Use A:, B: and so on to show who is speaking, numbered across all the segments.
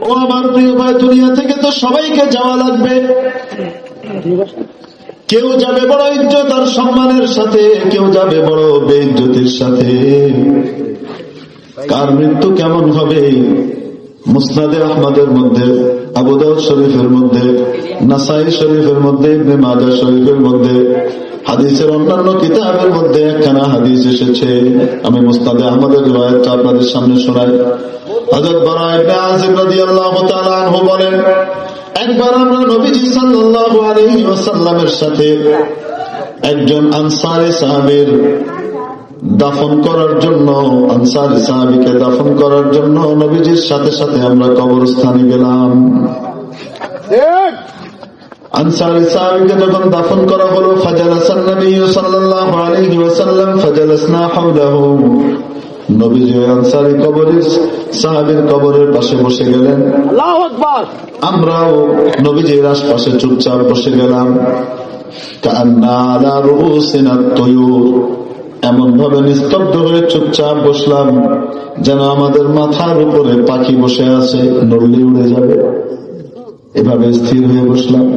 A: ও আমার প্রিয় ভাই, দুনিয়া থেকে তো সবাইকে যাওয়া লাগবে। কেউ যাবে বড় ইজ্জত আর সম্মানের সাথে, কেউ যাবে বড় বেইজ্জতির সাথে। কার মৃত্যু কেমন হবে? মুসনাদে আহমদের মধ্যে আবুদাউদ শরীফের মধ্যে, নাসাই শরীফের মধ্যে, ইবনে মাজা শরীফের মধ্যে, হাদিসের অন্যান্য কিতাবের মধ্যে একখানা হাদিস এসেছে। আমি মুস্তাদে আহমদের রিওয়ায়াতটা আপনাদের সামনে শোনাই। সাথে একজন দাফন করার জন্য, আনসারী সাহাবীকে দাফন করার জন্য নবীজির সাথে সাথে আমরা কবরস্থানে গেলাম। আনসারি সাহাবিকে যখন দাফন করা হলো, ফাজালাসান নবী নবীজি আনসারি কবরের সাহাবীর কবরের পাশে বসে গেলেন। আমরাও নবীজির আশপাশে চুপচাপ বসে গেলাম। এমন ভাবে নিস্তব্ধ হয়ে চুপচাপ বসলাম যেন আমাদের মাথার উপরে পাখি বসে আছে নড়লে উড়ে যাবে। এভাবে স্থির হয়ে বসলাম।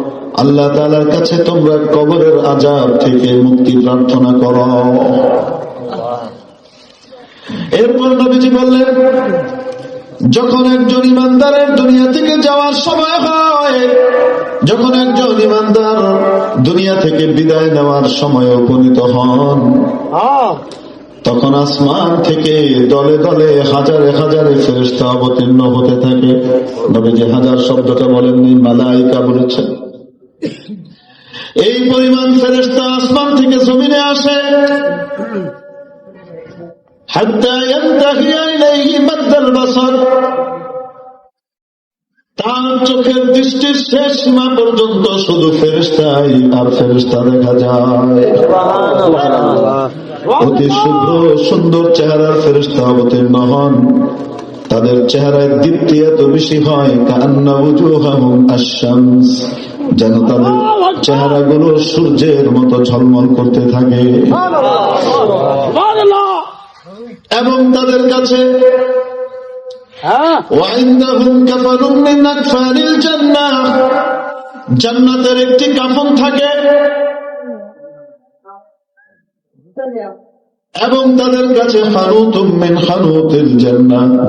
A: আল্লাহ তাআলার কাছে তোমরা কবরের আযাব থেকে মুক্তি প্রার্থনা করো। এরপর নবীজি বললেন, যখন একজন ইমানদারের দুনিয়া থেকে যাওয়ার সময় হয়, যখন একজন ইমানদার দুনিয়া থেকে বিদায় নেওয়ার সময় উপনীত হন, তখন আসমান থেকে দলে দলে হাজারে হাজারে ফেরেস্তা অবতীর্ণ হতে থাকে। নবীজি হাজার শব্দটা বলেননি, মালাইকা বলেছেন। এই পরিমাণ ফেরেস্তা আসমান থেকে জমিনে আসে। তার চোখের দৃষ্টির শেষ পর্যন্ত শুধু আর দেখা যায়। অতি শুভ্র সুন্দর চেহারার ফেরেস্তা অবতীর্ণ হন। তাদের চেহারায় দীপ্তি এত বেশি হয় কান্না বুঝু হাম যেন তাদের চেহারাগুলো সূর্যের মতো ঝলমল করতে থাকে। এবং তাদের কাছে জান্নাতের একটি কাফন থাকে। এবং তাদের কাছে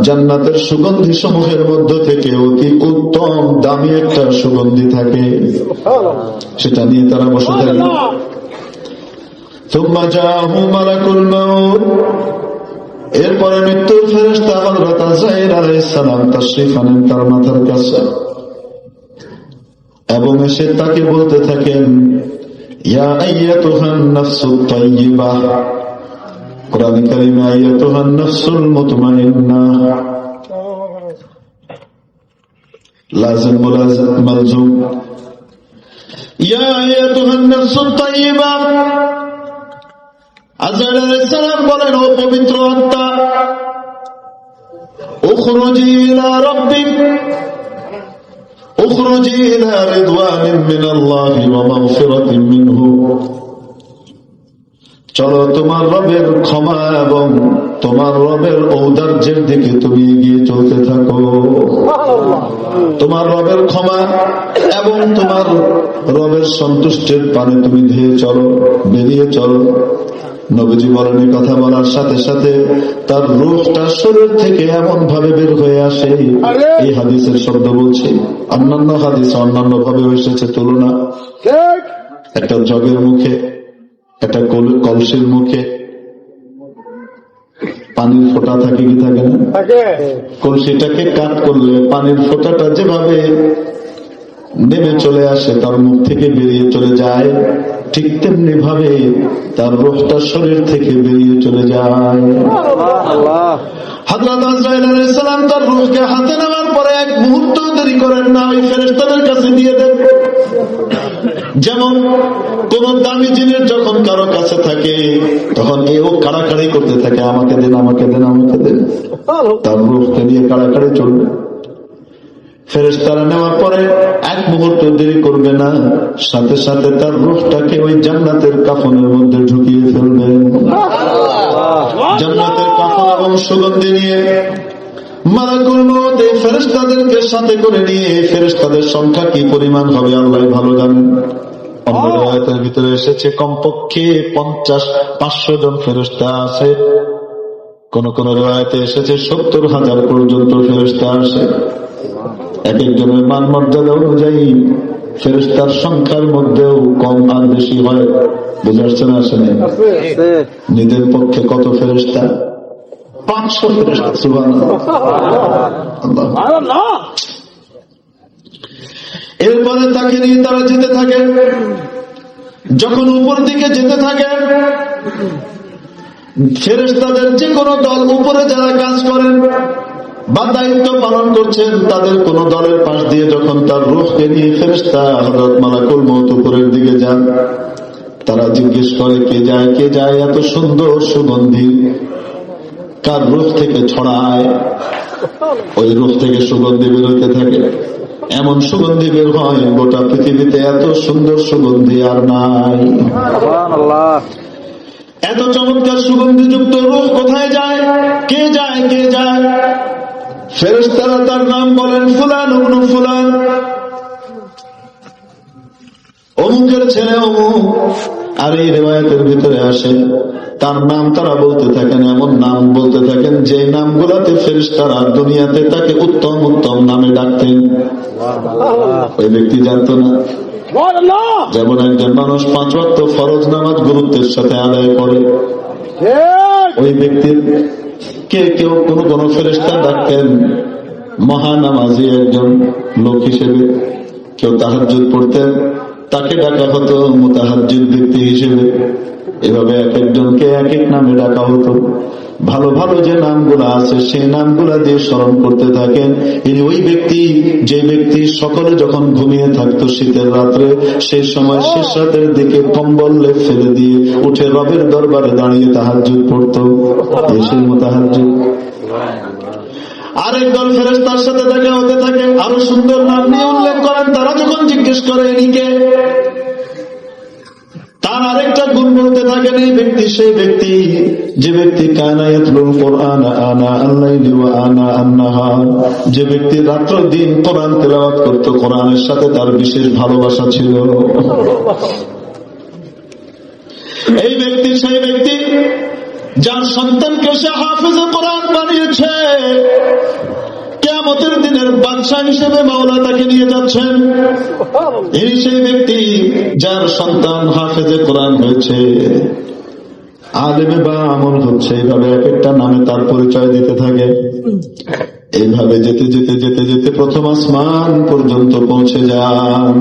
A: জান্নাতের সুগন্ধি সমূহের মধ্য থেকে অতি উত্তম দামি একটা সুগন্ধি থাকে। সেটা নিয়ে তারা বসে থাকে। এরপরে মৃত্যুর ফেরেস্তা হজরত আজাইর আলাইসালাম তার তার মাথার কাছে। এবং এসে তাকে বলতে থাকেন ইয়া তোহান তাইয়িবা কোরআন কারিমে আইয়াতুহান নাফসুল মুতমাইন্নাহ লাজিম মুলাজিম মালজুম ইয়া আইয়াতুহান নাফসুত তাইয়্যিবাহ আজরাইল আলাইহিস সালাম বলেন ও পবিত্র আত্মা উখরুজি ইলা রাব্বিক উখরুজি ইলা রিদওয়ানিন মিনাল্লাহি ওয়া মাগফিরাতিন মিনহু চলো তোমার রবের ক্ষমা এবং তোমার রবের ঔদার্যের দিকে তুমি এগিয়ে চলতে থাকো। তোমার রবের ক্ষমা এবং তোমার রবের সন্তুষ্টের পানে তুমি ধেয়ে চলো বেরিয়ে চলো। নবীজি বলেন কথা বলার সাথে সাথে তার রোগটা শরীর থেকে এমন ভাবে বের হয়ে আসে। এই হাদিসের শব্দ বলছে অন্যান্য হাদিস অন্যান্য ভাবে এসেছে তুলনা। একটা জগের মুখে একটা কল- কলসের মুখে পানির ফোটা থাকে কি থাকে না? কলসিটাকে কাট করলে পানির ফোটাটা যেভাবে নেমে চলে আসে, তার মুখ থেকে বেরিয়ে চলে যায়। ঠিক তেমনি ভাবে তার রোহটা শরীর থেকে বেরিয়ে চলে যায়। তার রূহকে হাতে নেওয়ার পরে এক মুহূর্ত দেরি করেন না, ওই ফেরেশতাদের কাছে দিয়ে দেন। যেমন কোন দামি জিনিস যখন কারও কাছে থাকে, তখন এও কাড়াকাড়ি করতে থাকে, আমাকে দেন আমাকে দেন আমাকে দেন। তার রূহকে নিয়ে কাড়াকাড়ি চলবে। ফেরেশতারা নেওয়ার পরে এক মুহূর্ত দেরি করবে না সাথে সাথে তার রূহটাকে ওই জান্নাতের কাফনের মধ্যে ঢুকিয়ে ফেলবেন জান্নাতের কাফন এবং সুগন্ধি নিয়ে মালাকুল মৌত এই ফেরেশতাদেরকে সাথে করে নিয়ে এই সংখ্যা কি পরিমাণ হবে আল্লাহ ভালো জানেন। অন্য রেওয়ায়তের ভিতরে এসেছে কমপক্ষে পঞ্চাশ পাঁচশো জন ফেরেশতা আছে। কোন কোন রেওয়ায়তে এসেছে সত্তর হাজার পর্যন্ত ফেরেশতা আসে এক একজনের মান মর্যাদা অনুযায়ী ফেরেশতার সংখ্যার মধ্যেও কম আর বেশি হয়। বুঝে আসছে না আসে নাই? নিজের পক্ষে কত ফেরেস্তা পাঁচশো ফেরেস্তা সুবান এরপরে তাকে নিয়ে তারা যেতে থাকে। যখন উপর দিকে যেতে থাকে ফেরেস্তাদের যে কোনো দল উপরে যারা কাজ করেন বা দায়িত্ব পালন করছেন তাদের কোন দলের পাশ দিয়ে যখন তার রুখকে নিয়ে ফেরেস্তা হজরত মালাকুল মত উপরের দিকে যান তারা জিজ্ঞেস করে কে যায় কে যায়? এত সুন্দর সুগন্ধি। কার রূপ থেকে ছড়ায়? ওই রূপ থেকে সুগন্ধি বেরোতে থাকে। এমন সুগন্ধি বের হয় গোটা পৃথিবীতে এত সুন্দর সুগন্ধি আর নাই। এত চমৎকার সুগন্ধিযুক্ত রূপ কোথায় যায়? কে যায় কে যায়? ফেরেশতারা তার নাম বলেন ফুলান অমনু ফুলান। অমুকের ছেলে অমুক, আর এই রেওয়ায়তের ভিতরে আসে। তার নাম তারা বলতে থাকেন, এমন নাম বলতে থাকেন, যে নামগুলাতে ফেরেশতারা দুনিয়াতে তাকে উত্তম উত্তম নামে ডাকতেন। ওই ব্যক্তি জানতো না। যেমন একজন মানুষ পাঁচ ওয়াক্ত ফরজ নামাজ গুরুত্বের সাথে আদায় করে। ওই ব্যক্তির কে কেউ কোন কোন ডাকতেন মহানামাজি একজন লোক হিসেবে। কেউ তাহাজুদ পড়তেন, তাকে ডাকা হতো মোতাহাজুদ ব্যক্তি হিসেবে। এভাবে এক একজনকে এক এক নামে ডাকা হতো। ভালো ভালো যে নামগুলো আছে সেই নামগুলা দিয়ে স্মরণ করতে থাকেন। ইনি ওই ব্যক্তি যে ব্যক্তি সকলে যখন ঘুমিয়ে থাকতো শীতের রাত্রে সেই সময় শেষ রাতের দিকে কম্বল লেপ ফেলে দিয়ে উঠে রবের দরবারে দাঁড়িয়ে তাহার তাহাজুদ পড়তো এসে মোতাহাজুদ আরেক দল ফেরেস্তার সাথে দেখা হতে থাকে। আরও সুন্দর নাম নিয়ে উল্লেখ করেন। তারা যখন জিজ্ঞেস করে ইনিকে তার আরেকটা গুণ বলতে থাকেন এই ব্যক্তি সেই ব্যক্তি, যে ব্যক্তি যে ব্যক্তি রাত্র দিন কোরআন তেলাওয়াত করত, কোরআনের সাথে তার বিশেষ ভালোবাসা ছিল। এই ব্যক্তি সেই ব্যক্তি, যার সন্তানকে সে হাফেজে কোরআন বানিয়েছে। কেমতের দিনের বাদশাহ হিসেবে মাওলা তাকে নিয়ে যাচ্ছেন। এই সেই ব্যক্তি যার সন্তান হাফেজে কোরআন হয়েছে। আলেমে বা আমল হচ্ছে এইভাবে এক একটা নামে তার পরিচয় দিতে থাকে। এইভাবে যেতে যেতে যেতে যেতে প্রথম আসমান পর্যন্ত পৌঁছে যান।